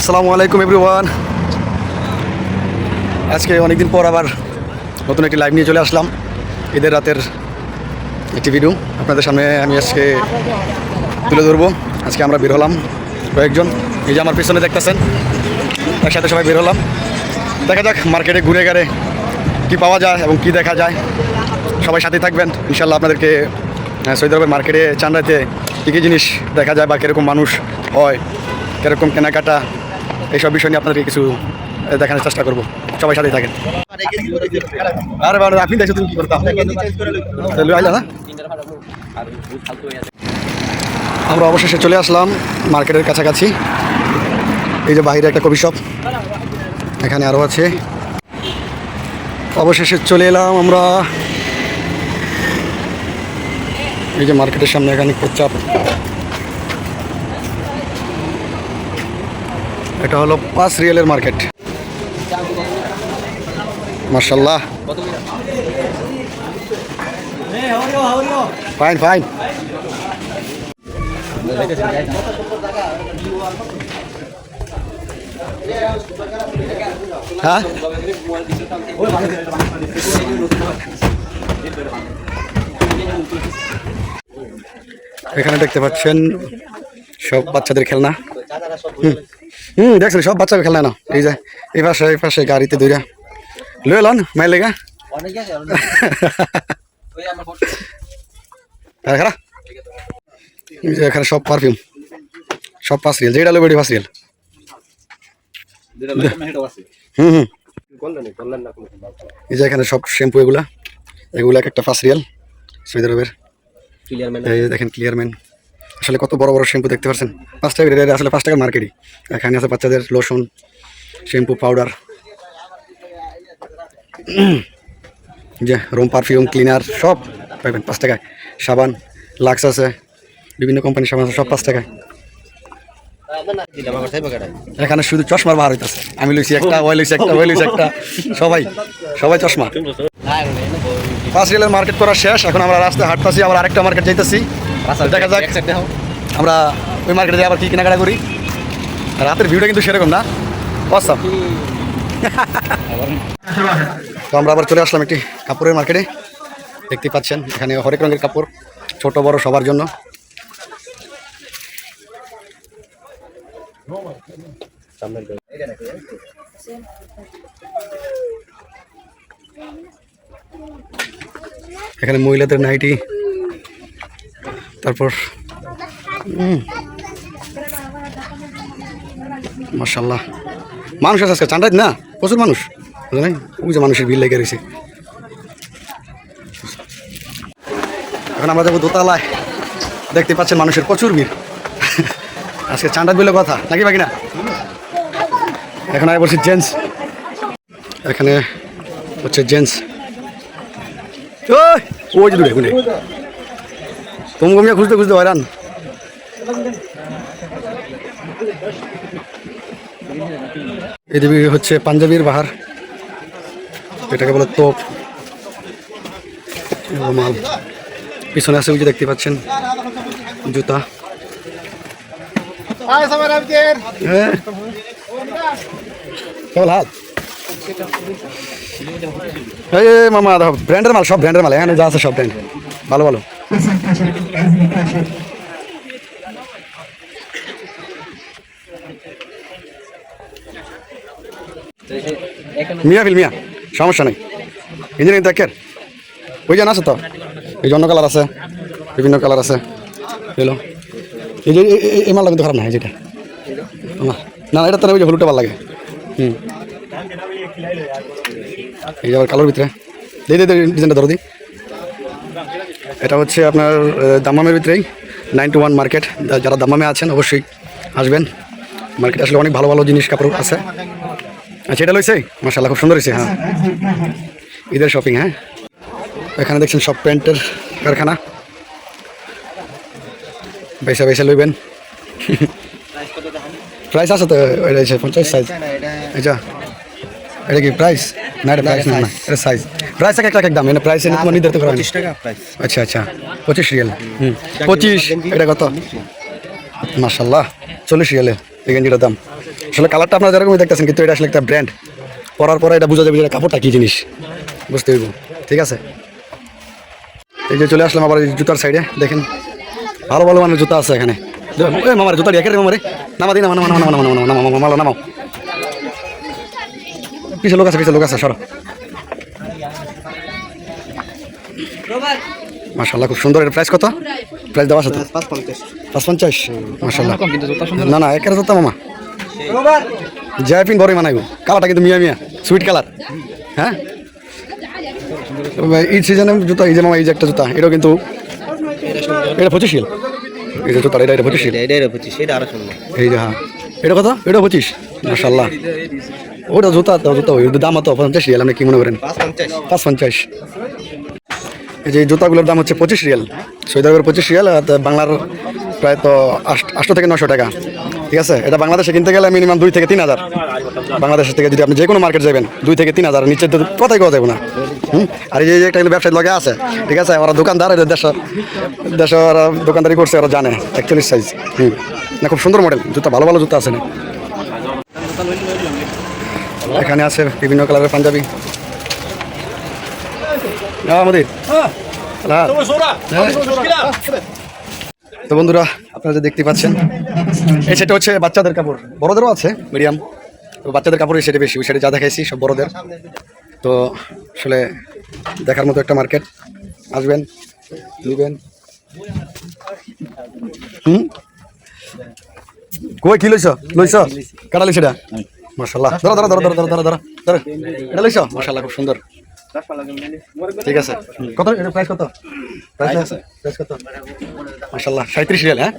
আসসালামু আলাইকুম এভরিওয়ান আজকে অনেকদিন পর আবার নতুন একটি লাইভ নিয়ে চলে আসলাম। ঈদের রাতের একটি ভিডিও আপনাদের সামনে আমি আজকে তুলে ধরবো। আজকে আমরা বের হলাম কয়েকজন। এই যে আমার পিছনে দেখতেছেন, একসাথে সবাই বের হলাম। দেখা যাক মার্কেটে ঘুরে গেলে কী পাওয়া যায় এবং কি দেখা যায়। সবাই সাথে থাকবেন। ইনশাল্লাহ আপনাদেরকে সৌদি আরবের মার্কেটে চান্দাতে কী কী জিনিস দেখা যায় বা কীরকম মানুষ হয়, কীরকম কেনাকাটা এইসব বিষয় নিয়ে আপনাদেরকে কিছু দেখানোর চেষ্টা করব। সবাই সাথেই থাকেন। আপনি দেখছ তুমি কি না? আমরা অবশেষে চলে আসলাম মার্কেটের কাছাকাছি। এই যে বাইরে একটা কবি শপ, এখানে আরও আছে। অবশেষে চলে এলাম আমরা। এই যে মার্কেটের সামনে এখানে চাপ এটা হলো পাঁচ রিয়েলের মার্কেট। মার্শাল্লাহ ফাইন ফাইন হ্যাঁ? এখানে দেখতে পাচ্ছেন সব বাচ্চাদের খেলনা। হুম। হুম দেখছেন সব বাচ্চাদের খেলনা না এই যে, এই পাশে এই পাশে গাড়িতে দৌড়া লয়ে লন, মাইল যে এখানে সব পারফিউম সব পাঁচ রিয়েল যেটা লোক পাঁচ রিয়েল হুম হুম। এই যে এখানে সব শ্যাম্পু এগুলা। এগুলা এক একটা পাঁচ রিয়েল সৌদি আরবের। এই দেখেন ক্লিয়ার ম্যান আসলে কত বড় বড় শ্যাম্পু দেখতে পাচ্ছেন? পাঁচ টাকা রেট আসলে পাঁচ টাকার মার্কেটই। এখানে আছে বাচ্চাদের লোশন শ্যাম্পু পাউডার। যে রুম পারফিউম ক্লিনার সব পাবেন পাঁচ টাকায়। সাবান লাক্স আছে বিভিন্ন কোম্পানির সাবান আছে সব পাঁচ টাকায়। এখানে শুধু চশমার বার হইতেছে। আমি লইছি একটা ওই লইছি একটা ওই লইছি একটা। সবাই সবাই চশমা। পাঁচ রিয়েলের মার্কেট করা শেষ এখন আমরা রাস্তায় হাঁটতেছি আবার আরেকটা মার্কেট যাইতেছি। দেখা যাক। আমরা ওই মার্কেটে যাই আবার কি কেনাকাটা করি? রাতের ভিউটা কিন্তু সেরকম না। অসাম তো আমরা আবার চলে আসলাম একটি কাপড়ের মার্কেটে দেখতে পাচ্ছেন এখানে হরেক রঙের কাপড় ছোট বড় সবার জন্য। এখানে মহিলাদের নাইটি তারপর মার্শাল্লাহ মানুষ আছে আজকে চান্ডাই না? প্রচুর মানুষ। বুঝলেন? ওই যে মানুষের ভিড় লেগে রয়েছে। এখন আমরা যাব দোতলায়। দেখতে পাচ্ছেন মানুষের প্রচুর ভিড়। আজকে চান্ডাত বলে কথা, নাকি বাকি না এখন আগে বলছি জেন্টস। এখানে হচ্ছে জেন্টস। ওই যে দূরে তুমি কমিয়া খুঁজতে খুঁজতে হয়রান এদিকে হচ্ছে পাঞ্জাবির বাহার এটাকে বলে তোপ মাল পিছনে আছে যে দেখতে পাচ্ছেন জুতা হ্যাঁ কেবল হাত এই মামা ব্র্যান্ডের মাল সব ব্র্যান্ডের মাল এখানে যা আছে সব ব্র্যান্ড ভালো ভালো মিয়া ফিল মিয়া সমস্যা নেই। ইঞ্জিনিয়ারিং দেখের ওই জান আছে তো। এই যে অন্য কালার আছে বিভিন্ন কালার আছে। এলো এই যে এই- মালটা কিন্তু খারাপ না যেটা। না, এটা তো ওই যে হলুদটা ভালো লাগে। হুম। এই যে আবার কালোর ভিতরে। দিই দিই ডিজাইনটা ধরো দিই এটা হচ্ছে আপনার দামামের ভিতরেই নাইন টু ওয়ান মার্কেট যারা দামামে আছেন অবশ্যই আসবেন। মার্কেট আসলে অনেক ভালো ভালো জিনিস কাপড় আছে। আচ্ছা এটা লইছে? মাসাল্লাহ খুব সুন্দর হয়েছে হ্যাঁ। ঈদের শপিং হ্যাঁ। এখানে দেখছেন সব প্যান্টের কারখানা। পয়সা পয়সা লইবেন। প্রাইস আছে তো? এটা পঞ্চাশ সাইজ আচ্ছা। এটা কি প্রাইস না এটা প্রাইস না না এটা সাইজ প্রাইস এক একটা এক দাম মানে প্রাইস এনে নির্ধারিত করা পঁচিশ টাকা প্রাইস আচ্ছা আচ্ছা পঁচিশ রিয়াল হুম পঁচিশ এটা কত মাসাল্লাহ চল্লিশ রিয়ালে এই গেঞ্জিটার দাম আসলে কালারটা আপনারা যেরকমই দেখতেছেন কিন্তু এটা আসলে একটা ব্র্যান্ড পরার পরে এটা বুঝা যাবে যে কাপড়টা কী জিনিস বুঝতে হইব ঠিক আছে এই যে চলে আসলাম আবার জুতার সাইডে দেখেন ভালো ভালো মানের জুতা আছে এখানে এই মামার জুতা একের মামারে নামা দিই নামা নামা নামা নামা নামা নামা নামাও পিছিয়ে লোক আছে পিছিয়ে লোক আছে সরো মাশাল্লাহ খুব সুন্দর। এর প্রাইস কত? প্রাইস দেওয়া আছে তো? পাঁচ পঞ্চাশ মাশাল্লাহ না না একের জুতা মামা। জয়পিন বড়ই মানাইব কালারটা কিন্তু মিয়া মিয়া। সুইট কালার হ্যাঁ? এই সিজনে জুতা এই যে মামা এই যে একটা জুতা এটাও কিন্তু এটা পঁচিশ শিল। এই যে জুতা এটা এটা পঁচিশ আরও এই যে হ্যাঁ। এটা কত? এটা পঁচিশ। মাশাল্লাহ ওটা জুতা তো জুতা ওই দাম তো পঞ্চাশ রিয়াল আপনি কি মনে করেন? পাঁচ পঞ্চাশ পাঁচ পঞ্চাশ এই যে জুতাগুলোর দাম হচ্ছে পঁচিশ রিয়াল। সৌদি আরবের পঁচিশ রিয়াল আর বাংলার প্রায় তো আটশো থেকে নশো টাকা। ঠিক আছে? এটা বাংলাদেশে কিনতে গেলে মিনিমাম দুই থেকে তিন হাজার। বাংলাদেশের থেকে যদি আপনি যে কোনো মার্কেট যাবেন, দুই থেকে তিন হাজার নিচে কথাই কথা যাবে না। হুম? আর এই যে একটা ব্যবসায়ী লগে আছে, ঠিক আছে? ওরা দোকানদার, এদের দেশ দেশে ওরা দোকানদারি করছে, ওরা জানে, একচল্লিশ সাইজ হুম? না, খুব সুন্দর মডেল জুতা, ভালো ভালো জুতা আছে না? এখানে আছে বিভিন্ন কালারের পাঞ্জাবি। আমাদের। হ্যাঁ। হ্যাঁ, তো বন্ধুরা আপনারা যে দেখতে পাচ্ছেন এই সেটা হচ্ছে বাচ্চাদের কাপড়। বড়দেরও আছে মিডিয়াম। তো বাচ্চাদের কাপড়ই সেটা বেশি ওই সেটা যা দেখাইছি সব বড়দের। তো আসলে দেখার মতো একটা মার্কেট। আসবেন নেবেন। হুম? কই কি লইছ? লইছ? হ্যাঁ। কাটালি সেটা এটা? ধরো ধরো ধরো ধরো ধরো ধরো ধরো এটা লইছ? খুব সুন্দর। ঠিক আছে। কত? এটা প্রাইস কত? প্রাইস আছে? প্রাইস কত? রিয়াল হ্যাঁ?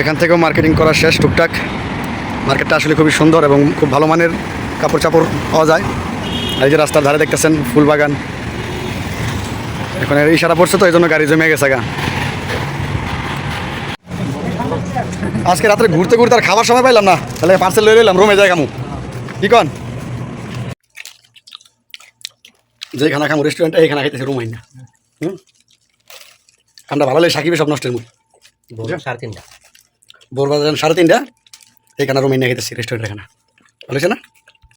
এখান থেকেও মার্কেটিং করা শেষ টুকটাক। মার্কেটটা আসলে খুবই সুন্দর এবং খুব ভালো মানের কাপড় চাপড় পাওয়া যায়। আর এই যে রাস্তার ধারে দেখতেছেন ফুল বাগান এখন ইশারা পড়ছে তো, এই জন্য গাড়ি জমে গেছে গা। আজকে রাতে ঘুরতে ঘুরতে আর খাবার সময় পাইলাম না। তাহলে পার্সেল লয়ে নিলাম রুমে যাই কামু কি কন? যে খানা খামু রেস্টুরেন্টে এই খানা খাইতেছে রুম আইন। না হুম ভালো লাগে সাকিবে সব নষ্টের মুখ। সাড়ে তিনটা। ভোর বাজার সাড়ে তিনটা এইখানে রুম আইন খাইতেছি রেস্টুরেন্টের খানা। ভালো না?